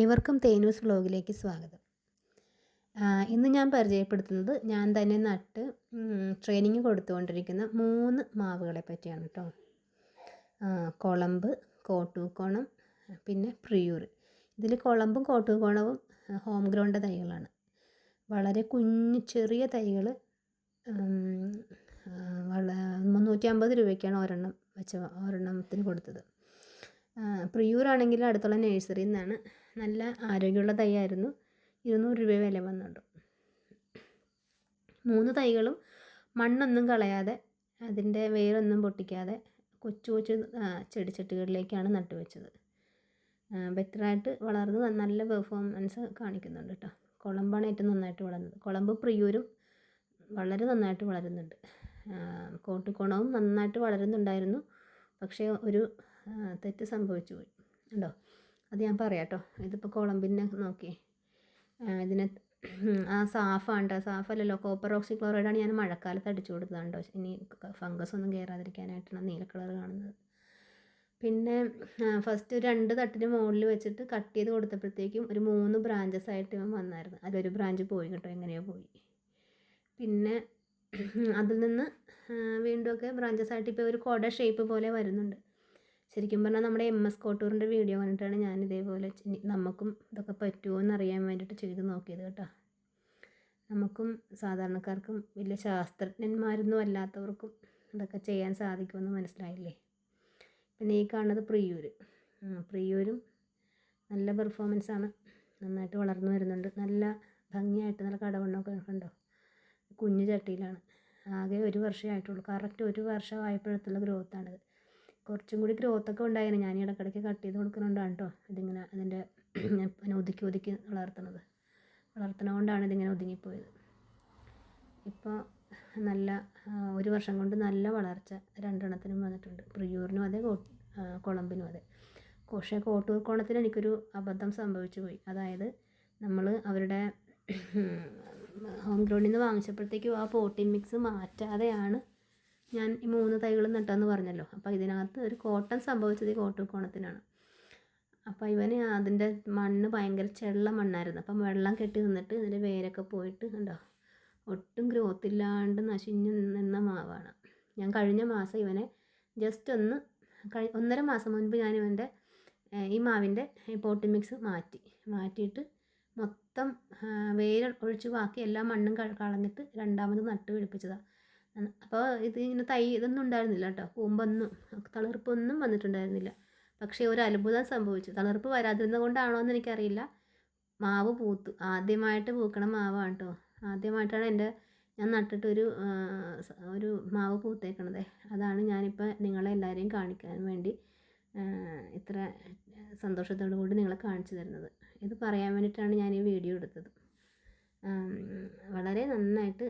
ഏവർക്കും തേനൂസ് വ്ലോഗിലേക്ക് സ്വാഗതം. ഇന്ന് ഞാൻ പരിചയപ്പെടുത്തുന്നത് ഞാൻ തന്നെ നട്ട് ട്രെയിനിങ് കൊടുത്തുകൊണ്ടിരിക്കുന്ന മൂന്ന് മാവുകളെ പറ്റിയാണ് കേട്ടോ കുളമ്പ് കോട്ടൂക്കോണം പിന്നെ പ്രിയൂർ. ഇതിൽ കുളമ്പും കോട്ടൂക്കോണവും ഹോം ഗ്രൗണ്ട് തൈകളാണ്. വളരെ കുഞ്ഞു ചെറിയ തൈകൾ മുന്നൂറ്റി അമ്പത് രൂപയ്ക്കാണ് ഒരെണ്ണം വെച്ച ഒരെണ്ണത്തിന് കൊടുത്തത്. പ്രിയൂരാണെങ്കിൽ അടുത്തുള്ള നഴ്സറിയിൽ നിന്നാണ്. നല്ല ആരോഗ്യമുള്ള തൈയായിരുന്നു. ഇരുന്നൂറ് രൂപ വില വന്നുണ്ട്. മൂന്ന് തൈകളും മണ്ണൊന്നും കളയാതെ അതിന്റെ വേരൊന്നും പൊട്ടിക്കാതെ കൊച്ചു കൊച്ചു ചെടിച്ചട്ടികളിലേക്കാണ് നട്ടുവെച്ചത്. ബെറ്ററായിട്ട് വളർന്ന് നല്ല പെർഫോമൻസ് കാണിക്കുന്നുണ്ട് കേട്ടോ. കുളമ്പാണ് ഏറ്റവും നന്നായിട്ട് വളർന്നത്. കുളമ്പ് പ്രിയൂരും വളരെ നന്നായിട്ട് വളരുന്നുണ്ട്. കോട്ടിക്കുണവും നന്നായിട്ട് വളരുന്നുണ്ടായിരുന്നു. പക്ഷേ ഒരു തെറ്റ് സംഭവിച്ചു പോയി. ഉണ്ടോ അത് ഞാൻ പറയാം കേട്ടോ ഇതിപ്പോൾ കുളമ്പിനെ നോക്കി. ഇതിനെ ആ സാഫാണ് കേട്ടോ സാഫല്ലല്ലോ കോപ്പർ ഓക്സി ക്ലോറൈഡാണ് ഞാൻ മഴക്കാലത്ത് അടിച്ചു കൊടുത്തത് കേട്ടോ ഇനി ഫംഗസ് ഒന്നും കയറാതിരിക്കാനായിട്ടാണ് നീല കളർ കാണുന്നത്. പിന്നെ ഫസ്റ്റ് രണ്ട് തട്ടിന് മുകളിൽ വെച്ചിട്ട് കട്ട് ചെയ്ത് കൊടുത്തപ്പോഴത്തേക്കും ഒരു മൂന്ന് ബ്രാഞ്ചസ് ആയിട്ട് ഇവൻ വന്നായിരുന്നു. അതിലൊരു ബ്രാഞ്ച് പോയി കേട്ടോ എങ്ങനെയോ പോയി. പിന്നെ അതിൽ നിന്ന് വീണ്ടും ഒക്കെ ബ്രാഞ്ചസ് ആയിട്ട് ഇപ്പോൾ ഒരു കൊട ഷേപ്പ് പോലെ വരുന്നുണ്ട്. ശരിക്കും പറഞ്ഞാൽ നമ്മുടെ എം എസ് കോട്ടൂറിന്റെ വീഡിയോ കണ്ടിട്ടാണ് ഞാൻ ഇതേപോലെ നമുക്കും ഇതൊക്കെ പറ്റുമോ എന്നറിയാൻ വേണ്ടിയിട്ട് ചെയ്ത് നോക്കിയത് കേട്ടോ. നമുക്കും സാധാരണക്കാർക്കും വലിയ ശാസ്ത്രജ്ഞന്മാരൊന്നും അല്ലാത്തവർക്കും ഇതൊക്കെ ചെയ്യാൻ സാധിക്കുമെന്ന് മനസ്സിലായില്ലേ? പിന്നെ ഈ കാണുന്നത് പ്രിയൂര്. പ്രിയൂരും നല്ല പെർഫോമൻസ് ആണ്. നന്നായിട്ട് വളർന്നു വരുന്നുണ്ട്. നല്ല ഭംഗിയായിട്ട് നല്ല കടവണ്ണമൊക്കെ കണ്ടോ കുഞ്ഞു ചട്ടിയിലാണ്. ആകെ ഒരു വർഷമേ ആയിട്ടുള്ളൂ. കറക്റ്റ് ഒരു വർഷമായപ്പോഴത്തുള്ള ഗ്രോത്താണിത് കുറച്ചും കൂടി ഗ്രോത്തൊക്കെ ഉണ്ടായിരുന്നു ഞാൻ ഇടക്കിടയ്ക്ക് കട്ട് ചെയ്ത് കൊടുക്കുന്നുണ്ടാണ് കേട്ടോ ഇതിങ്ങനെ അതിന്റെ പിന്നെ ഒതുക്കി ഒതുക്കി വളർത്തുന്നത് വളർത്തണ കൊണ്ടാണ് ഇതിങ്ങനെ ഒതുങ്ങിപ്പോയത്. ഇപ്പോൾ നല്ല ഒരു വർഷം കൊണ്ട് നല്ല വളർച്ച രണ്ടെണ്ണത്തിനും വന്നിട്ടുണ്ട്. പ്രിയൂറിനും അതെ കുളമ്പിനും അതെ. പക്ഷേ കോട്ടൂർ കോണത്തിന് എനിക്കൊരു അബദ്ധം സംഭവിച്ചു പോയി. അതായത് നമ്മൾ അവരുടെ ഹോം ഗ്രൗണ്ടിൽ നിന്ന് വാങ്ങിച്ചപ്പോഴത്തേക്കും ആ പോട്ടിംഗ് മിക്സ് മാറ്റാതെയാണ് ഞാൻ ഈ മൂന്ന് തൈകൾ നട്ടെന്ന് പറഞ്ഞല്ലോ. അപ്പോൾ ഇതിനകത്ത് ഒരു കോട്ടൺ സംഭവിച്ചത് ഈ കോട്ടൺ കോണത്തിനാണ്. അപ്പോൾ ഇവന് അതിന്റെ മണ്ണ് ഭയങ്കര ചെള്ള മണ്ണായിരുന്നു. അപ്പം വെള്ളം കെട്ടി നിന്നിട്ട് ഇതിന്റെ വേരൊക്കെ പോയിട്ട് കണ്ടോ? ഒട്ടും ഗ്രോത്ത് ഇല്ലാണ്ട് നശിഞ്ഞു നിന്ന മാവാണ്. ഞാൻ കഴിഞ്ഞ മാസം ഇവനെ ജസ്റ്റ് ഒന്ന് കഴി ഒന്നര മാസം മുൻപ് ഞാൻ ഇവന്റെ ഈ മാവിന്റെ പോട്ടി മിക്സ് മാറ്റി. മാറ്റിയിട്ട് മൊത്തം വേര് ഒഴിച്ച് ബാക്കി എല്ലാ മണ്ണും കളഞ്ഞിട്ട് രണ്ടാമത് നട്ട് പിടിപ്പിച്ചതാണ് അപ്പോൾ ഇത് ഇങ്ങനെ തൈ ഇതൊന്നും ഉണ്ടായിരുന്നില്ല കേട്ടോ. കൂമ്പൊന്നും തളർപ്പൊന്നും വന്നിട്ടുണ്ടായിരുന്നില്ല. പക്ഷേ ഒരു അത്ഭുതം സംഭവിച്ചു. തളർപ്പ് വരാതിരുന്നത് കൊണ്ടാണോ എന്ന് എനിക്കറിയില്ല. മാവ് പൂത്തു. ആദ്യമായിട്ട് പൂക്കണ മാവാണ് കേട്ടോ. ആദ്യമായിട്ടാണ് എന്റെ ഞാൻ നട്ടിട്ടൊരു ഒരു മാവ് പൂത്തേക്കണത്. അതാണ് ഞാനിപ്പോൾ നിങ്ങളെ എല്ലാവരെയും കാണിക്കാൻ വേണ്ടി ഇത്ര സന്തോഷത്തോടു കൂടി നിങ്ങളെ കാണിച്ചു തരുന്നത്. ഇത് പറയാൻ വേണ്ടിയിട്ടാണ് ഞാൻ ഈ വീഡിയോ എടുത്തത്. വളരെ നന്നായിട്ട്